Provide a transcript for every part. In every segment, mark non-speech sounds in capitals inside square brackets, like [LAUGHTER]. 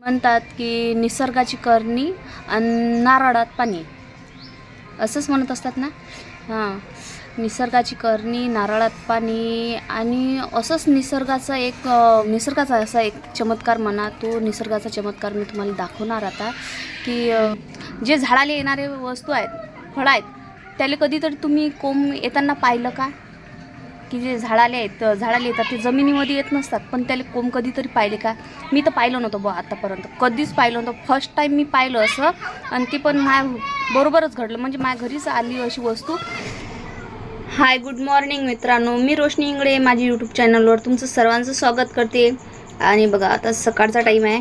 म्हणतात की निसर्गाची करणी आणि नारळात पाणी. असंच म्हणत असतात ना? हां. निसर्गाची करणी नारळात पाणी आणि असंच निसर्गाचा एक निसर्गाचा असा एक चमत्कार म्हणा तो निसर्गाचा चमत्कार मी तुम्हाला दाखवणार आता की जे झाडाला येणारे वस्तू आहेत फळं आहेत त्याला कधीतरी तुम्ही कोंब येताना पाहिलं का? की जे झाडाले आहेत झाडाले येतात ते जमिनीमध्ये येत नसतात. पण त्याला कोंब कधीतरी पाहिले का? मी तर पाहिलं नव्हतं बुवा आत्तापर्यंत कधीच पाहिलं नव्हतं. फर्स्ट टाईम मी पाहिलं असं. आणि ते पण माय बरोबरच घडलं. म्हणजे माझ्या घरीच आली अशी वस्तू. हाय गुड मॉर्निंग मित्रांनो. मी रोशनी इंगडे माझ्या यूट्यूब चॅनलवर तुमचं सर्वांचं स्वागत करते. आणि बघा आता सकाळचा टाईम आहे.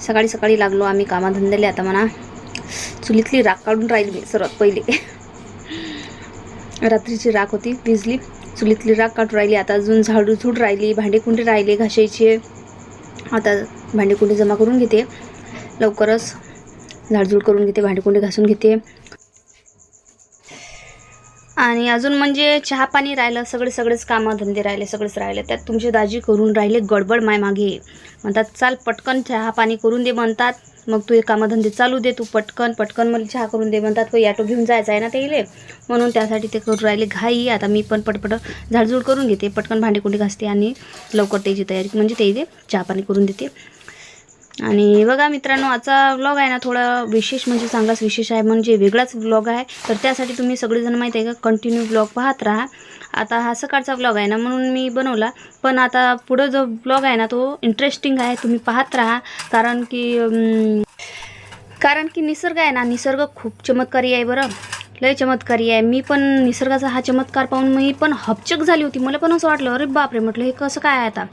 सकाळी सकाळी लागलो आम्ही कामाधंद्याला आता म्हणा. चुलीतली राख काढून राहिली मी सर्वात पहिले. रात्रीची राख होती भिजली. चुलीतली राख काढून राहिली आता अजून झाडू झूड राहिली भांडेकुंडे राहिले घासायचे. आता भांडेकुंडे जमा करून घेते. लवकरच झाडझूड करून घेते भांडेकुंडे घासून घेते. आणि अजून म्हणजे चहा पाणी राहिलं सगळे सगळेच कामं धंदे राहिले सगळेच राहिले. त्यात तुमचे दाजी करून राहिले गडबड माय मागे. म्हणतात चाल पटकन चहा पाणी करून दे म्हणतात. मग तू हे कामधंदे चालू दे तू पटकन पटकन मला चहा करून दे म्हणतात. काही ॲटो घेऊन जायचं आहे ना ते इले म्हणून त्यासाठी ते करून राहिले घाई आता मी पण पटपट झाडझूड करून घेते पटकन भांडेकुंडी घासते आणि लवकर त्याची तयारी म्हणजे ते चहा पाणी करून देते. आणि बघा मित्रांनो आजचा व्लॉग आहे ना थोडा विशेष म्हणजे चांगलाच विशेष आहे म्हणजे वेगळाच व्लॉग आहे. तर त्यासाठी तुम्ही सगळेजण माहिती आहे का कंटिन्यू व्लॉग पाहत राहा. आता हा सकाळचा व्लॉग आहे ना म्हणून मी बनवला. पण आता पुढं जो व्लॉग आहे ना तो इंटरेस्टिंग आहे तुम्ही पाहत राहा. कारण की कारण की निसर्ग आहे ना निसर्ग खूप चमत्कारी आहे बरं. लय चमत्कारी आहे. मी पण निसर्गाचा हा चमत्कार पाहून मी पण हपचक झाली होती. मला पण असं वाटलं अरे बापरे म्हटलं हे कसं काय आहे आता?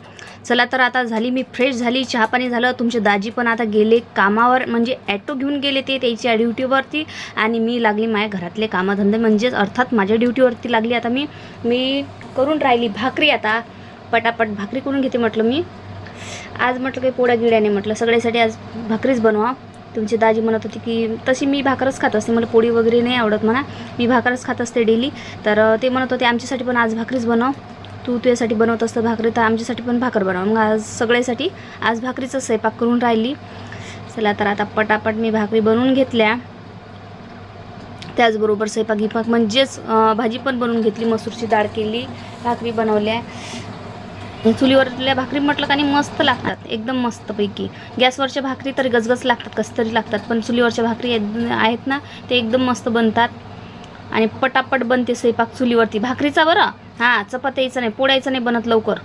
चला तर आता झाली मी फ्रेश झाली चहापाणी झालं. तुमचे दाजी पण आता गेले कामावर म्हणजे ॲटो घेऊन गेले ते त्याच्या ड्युटीवरती. आणि मी लागली माझ्या घरातले कामधंदे म्हणजेच अर्थात माझ्या ड्युटीवरती लागली. आता मी मी करून राहिली भाकरी आता. पटापट भाकरी करून घेते म्हटलं मी. आज म्हटलं काही पोळ्या गिड्याने म्हटलं. सगळ्यासाठी आज भाकरीच बनवा. तुमची दाजी म्हणत होती की तशी मी भाकरच खात असते. मला पोळी वगैरे नाही आवडत म्हणा. मी भाकरच खात असते डेली. तर ते म्हणत होते आमच्यासाठी पण आज भाकरीच बनव. तू तुझ्यासाठी बनवत असतं भाकरी तर आमच्यासाठी पण भाकर बनव. मग आज सगळ्यासाठी आज भाकरीचा स्वयंपाक करून राहिली. चला तर आता पटापट मी भाकरी बनवून घेतल्या. त्याचबरोबर स्वयंपाक गिपाक म्हणजेच भाजी पण बनवून घेतली मसूरची डाळ केली भाकरी बनवल्या. चुलीवरल्या भाकरी म्हटलं का नाही मस्त लागतात एकदम मस्तपैकी. गॅसवरच्या भाकरी तर गजगज लागतात कसं तरी लागतात पण चुलीवरच्या भाकरी आहेत ना ते एकदम मस्त बनतात. आणि पटापट बनते स्वयंपाक चुलीवरती. भाकरीचा बरं? हां चपात्याचं नाही पोळ्याचं नाही बनत लवकर.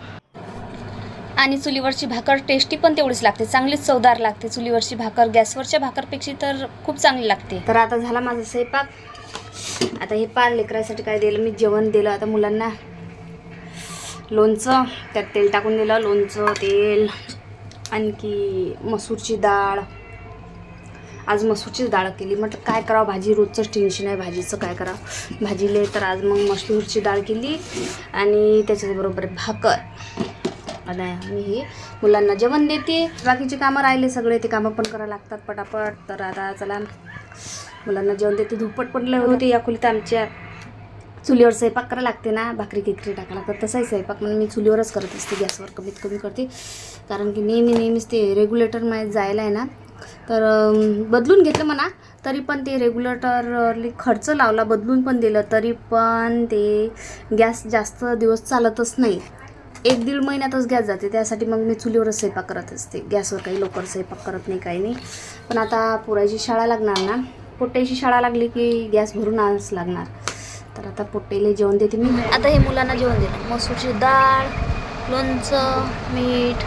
आणि चुलीवरची भाकर टेस्टी पण तेवढीच लागते चांगलीच चवदार लागते. चुलीवरची भाकर गॅसवरच्या भाकरपेक्षा तर खूप चांगली लागते. तर आता झाला माझा स्वयंपाक. आता हे पार लेकरासाठी काय दिलं? मी जेवण दिलं. आता मुलांना लोणचं त्यात तेल टाकून दिलं. लोणचं तेल आणखी मसूरची डाळ आज मसूरचीच डाळ केली. म्हटलं काय करावं भाजी? रोजचंच टेन्शन आहे भाजीचं काय करावं भाजीले तर आज मग मसूरची डाळ केली आणि त्याच्याबरोबर भाकर. आता मी हे मुलांना जेवण देते. बाकीचे कामं राहिले सगळे ते कामं पण करावं लागतात पटापट. तर आता चला मुलांना जेवण देते. धुपट पडले होते या खोलीत आमच्या. चुलीवर स्वयंपाक करायला लागते ना भाकरी किकरी टाकायला लागतात. तसाही स्वयंपाक. म्हणून मी चुलीवरच करत असते. गॅसवर कमीत कमी करते. कारण की नेहमी नेहमीच ते रेग्युलेटर माझ्या जायला आहे ना तर बदलून घेतलं म्हणा. तरी पण ते रेग्युलेटर खर्च लावला बदलून पण दिलं. तरी पण ते गॅस जास्त दिवस चालतच नाही. एक दीड महिन्यातच गॅस जाते. त्यासाठी मग मी चुलीवरच स्वयंपाक करत असते. गॅसवर काही लवकर स्वयंपाक करत नाही काही नाही. पण आता पोराची शाळा लागणार ना. पोट्याची शाळा लागली की गॅस भरून आणावंच लागणार. तर आता पोट्टेले जेवण देते मी. आता हे मुलांना जेवण देते. मसूरची डाळ लोणचं मीठ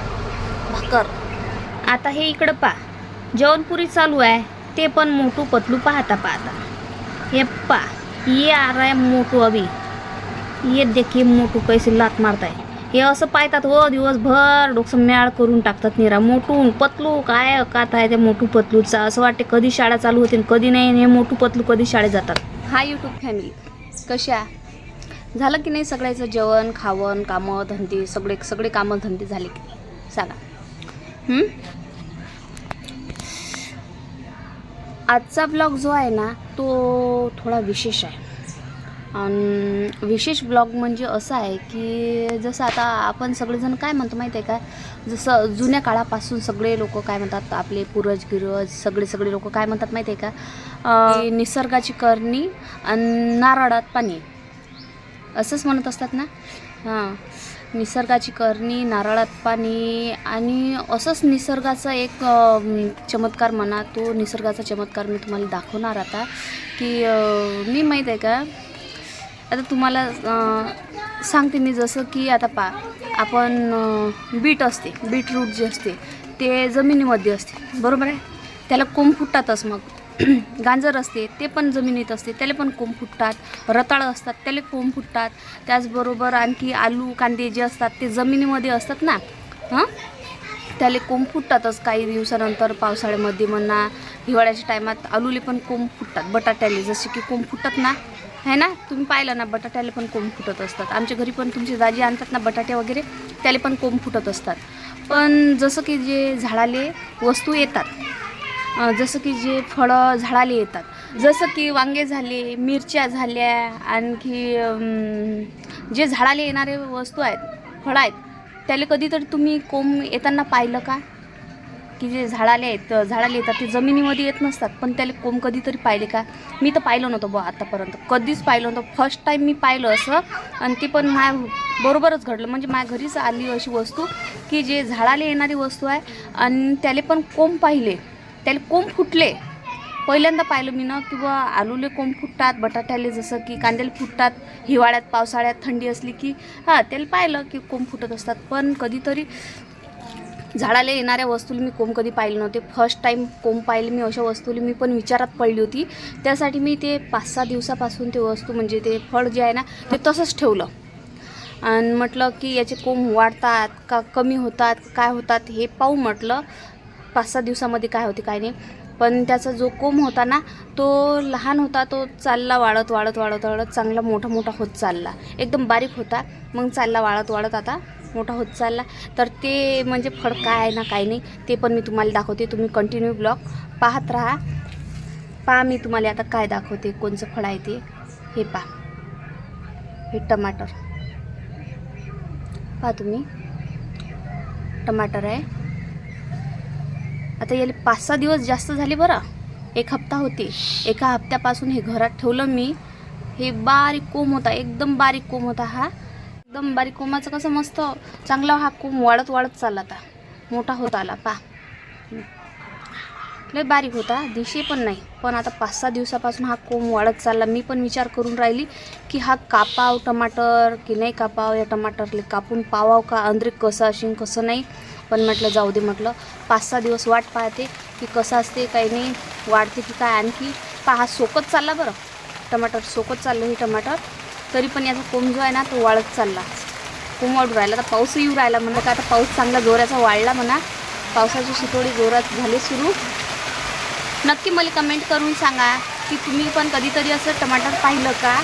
भाकर. आता हे इकडं पा जेवणपुरी चालू आहे. ते पण मोठू पतलू पाहता पाहता. हे पा ये आ रहा है मोटू अभी. ये देखिए मोटू कैसे लात मारताय. हे असं पाहतात हो दिवसभर डोकसं म्याळ करून टाकतात निरा. मोठून पतलू काय अकात आहे त्या मोठू पतलूचा? असं वाटते कधी शाळा चालू होते कधी नाही हे मोठू पतलू कधी शाळेत जातात? हा यूट्यूब फॅमिली कशा? झालं की नाही सगळ्याचं जेवण खावण कामं धंदे सगळे सगळे कामं धंदे झाले की सांगा. आजचा ब्लॉग जो आहे ना तो थोडा विशेष आहे. आणि विशेष ब्लॉग म्हणजे असं आहे की जसं आता आपण सगळेजण काय म्हणतो माहिती आहे का? जसं जुन्या काळापासून सगळे लोक काय म्हणतात आपले पूर्वज गिरज सगळे सगळे लोक काय म्हणतात माहिती आहे का निसर्गाची करणी आणि नारळात पाणी. असंच म्हणत असतात ना? हां. निसर्गाची करणी नारळात पाणी आणि असंच निसर्गाचा एक चमत्कार म्हणा तो निसर्गाचा चमत्कार मी तुम्हाला दाखवणार आता की मी माहीत आहे का? आता तुम्हाला सांगते मी जसं की आता पा आपण बीट असते बीटरूट जे असते ते जमिनीमध्ये असते बरोबर आहे? त्याला कोंब फुटतातच मग. [CLEARS THROAT] गांजर असते ते पण जमिनीत असते त्याला पण कोंब फुटतात रताळं असतात त्याला कोंब फुटतात. त्याचबरोबर आणखी आलू कांदे जे असतात ते जमिनीमध्ये असतात ना. हां? त्याला कोंब फुटतातच काही दिवसानंतर पावसाळ्यामध्ये म्हणा हिवाळ्याच्या टायमात आलूले पण कोंब फुटतात बटाट्याले. जसे की कोंब फुटतात ना. है ना? तुम्ही पाहिलं ना बटाट्याला पण कोंब फुटत असतात. आमच्या घरी पण तुमची दाजी आणतात ना बटाटे वगैरे त्याले पण कोंब फुटत असतात. पण जसं की जे झाडाले वस्तू येतात जसं की जे फळं झाडाले येतात. जसं की वांगे झाले मिरच्या झाल्या आणखी जे झाडाले येणारे वस्तू आहेत फळं आहेत त्याला कधीतरी तुम्ही कोंब येताना पाहिलं का? की जे झाडाले आहेत झाडाले येतात ते जमिनीमध्ये येत नसतात पण त्याला कोंब कधीतरी पाहिले का? मी तर पाहिलं नव्हतं बुवा आतापर्यंत. कधीच पाहिलं नव्हतं. फर्स्ट टाईम मी पाहिलं असं आणि ते पण माय बरोबरच घडलं. म्हणजे माझ्या घरीच आली अशी वस्तू की जे झाडाला येणारी वस्तू आहे आणि त्याला पण कोंब पाहिले. त्याला कोंब फुटले. पहिल्यांदा पाहिलं मी ना की बुवा आलूले कोंब फुटतात बटाट्याले जसं की कांद्याला फुटतात हिवाळ्यात पावसाळ्यात थंडी असली की हां त्याला पाहिलं की कोंब फुटत असतात. पण कधीतरी झाडाला येणाऱ्या वस्तूला मी कोंब कधी पाहिले नव्हते. फर्स्ट टाईम कोंब पाहिले मी अशा वस्तूला मी पण विचारात पडली होती. त्यासाठी मी ते पाच सहा दिवसापासून ते वस्तू म्हणजे ते फळ जे आहे ना ते तसंच ठेवलं. आणि म्हटलं की याचे कोंब वाढतात का कमी होतात काय होतात हे पाहू म्हटलं. पाच सहा दिवसामध्ये काय होते काय नाही. पण त्याचा जो कोंब होता ना तो लहान होता तो चालला वाढत वाढत वाढत वाळत चांगला मोठा मोठा होत चालला. एकदम बारीक होता मग चालला वाढत वाढत आता मोठा होत चालला. तर ते म्हणजे फळ काय आहे ना काय नाही ते पण मी तुम्हाला दाखवते. तुम्ही कंटिन्यू ब्लॉग पाहत राहा. पहा मी तुम्हाला आता काय दाखवते कोणचं फळ आहे ते. हे पहा. हे टमाटर. पहा तुम्ही. टमाटर आहे. आता याला पाच सहा दिवस जास्त झाले बरं. एक हप्ता होते. एका हप्त्यापासून हे घरात ठेवलं मी. हे बारीक कोंब होता. एकदम बारीक कोंब होता हा. एकदम बारीक कोंबाचं कसं मस्त चांगला हा कोंब वाढत वाढत चालला आता. मोठा होत आला. पा. लय बारीक होता. दिशे पण नाही. पण आता पाच सहा दिवसापासून हा कोंब वाढत चालला. मी पण विचार करून राहिली की हा कापाव टमाटर की नाही कापाव? या टमाटरले कापून पावाव का? अंद्रे कसं असेल कसं नाही? पण म्हटलं जाऊ दे म्हटलं. पाच सहा दिवस वाट पाहते की कसं असते काही नाही. वाढते की काय? आणखी पहा सोकत चालला बरं. टमाटर सोकत चाललं हे टमाटर. तरी पण याचा कोंब जो आहे ना तो वाढत चालला. कोंब वाढू राहिला. तर पाऊसही येऊ राहिला म्हणा का आता पाऊस चांगला जोराचा वाढला म्हणा. पावसाची शितोडी जोरात झाली सुरू. नक्की मला कमेंट करून सांगा की तुम्ही पण कधीतरी असं टमाटर पाहिलं का?